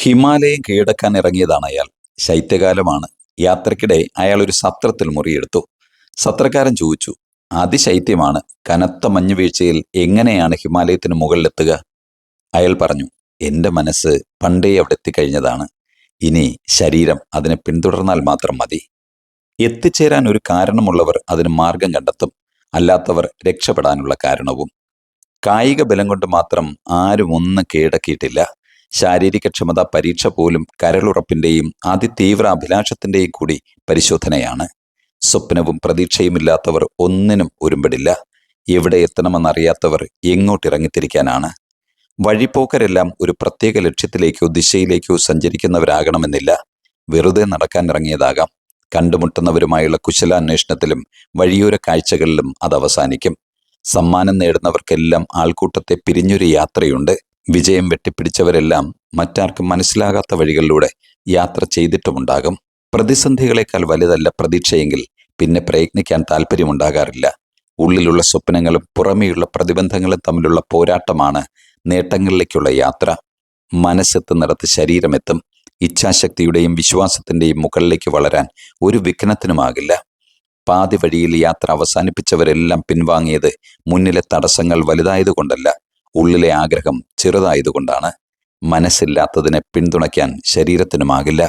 ഹിമാലയം കീഴടക്കാൻ ഇറങ്ങിയതാണ് അയാൾ. ശൈത്യകാലമാണ്. യാത്രക്കിടെ അയാൾ ഒരു സത്രത്തിൽ മുറിയെടുത്തു. സത്രക്കാരൻ ചോദിച്ചു അതിശൈത്യമാണ്. കനത്ത മഞ്ഞുവീഴ്ചയിൽ എങ്ങനെയാണ് ഹിമാലയത്തിന് മുകളിലെത്തുക? അയാൾ പറഞ്ഞു എന്റെ മനസ്സ് പണ്ടേ അവിടെ എത്തിക്കഴിഞ്ഞതാണ് ഇനി ശരീരം അതിനെ പിന്തുടർന്നാൽ മാത്രം മതി. എത്തിച്ചേരാൻ ഒരു കാരണമുള്ളവർ അതിന് മാർഗം കണ്ടെത്തും. അല്ലാത്തവർ രക്ഷപ്പെടാനുള്ള കാരണവും. കായിക ബലം കൊണ്ട് മാത്രം ആരും ഒന്നും കീഴടക്കിയിട്ടില്ല. ശാരീരികക്ഷമത പരീക്ഷ പോലും കരളുറപ്പിന്റെയും അതിതീവ്ര അഭിലാഷത്തിന്റെയും കൂടി പരിശോധനയാണ്. സ്വപ്നവും പ്രതീക്ഷയുമില്ലാത്തവർ ഒന്നിനും ഒരുമ്പെടില്ല എവിടെ എത്തണമെന്നറിയാത്തവർ എങ്ങോട്ടിറങ്ങിത്തിരിക്കാനാണ്? വഴിപ്പോക്കരെല്ലാം ഒരു പ്രത്യേക ലക്ഷ്യത്തിലേക്കോ ദിശയിലേക്കോ സഞ്ചരിക്കുന്നവരാകണമെന്നില്ല. വെറുതെ നടക്കാനിറങ്ങിയതാകാം. കണ്ടുമുട്ടുന്നവരുമായുള്ള കുശലാന്വേഷണത്തിലും വഴിയോര കാഴ്ചകളിലും അത് അവസാനിക്കും സമ്മാനം നേടുന്നവർക്കെല്ലാം ആൾക്കൂട്ടത്തെ പിരിഞ്ഞൊരു യാത്രയുണ്ട്. വിജയം വെട്ടിപ്പിടിച്ചവരെല്ലാം മറ്റാർക്കും മനസ്സിലാകാത്ത വഴികളിലൂടെ യാത്ര ചെയ്തിട്ടുമുണ്ടാകും. പ്രതിസന്ധികളെക്കാൾ വലുതല്ല പ്രതീക്ഷയെങ്കിൽ പിന്നെ പ്രയത്നിക്കാൻ താല്പര്യമുണ്ടാകാറില്ല ഉള്ളിലുള്ള സ്വപ്നങ്ങളും പുറമെയുള്ള പ്രതിബന്ധങ്ങളും തമ്മിലുള്ള പോരാട്ടമാണ് നേട്ടങ്ങളിലേക്കുള്ള യാത്ര. മനസ്സെത്തുന്നിടത്ത് ശരീരമെത്തും ഇച്ഛാശക്തിയുടെയും വിശ്വാസത്തിന്റെയും മുകളിലേക്ക് വളരാൻ ഒരു വിഘ്നത്തിനുമാകില്ല. പാതി വഴിയിൽ യാത്ര അവസാനിപ്പിച്ചവരെല്ലാം പിൻവാങ്ങിയത് മുന്നിലെ തടസ്സങ്ങൾ വലുതായതുകൊണ്ടല്ല. ഉള്ളിലെ ആഗ്രഹം ചെറുതായതുകൊണ്ടാണ് മനസ്സില്ലാത്തതിനെ പിന്തുണയ്ക്കാൻ ശരീരത്തിനുമാകില്ല.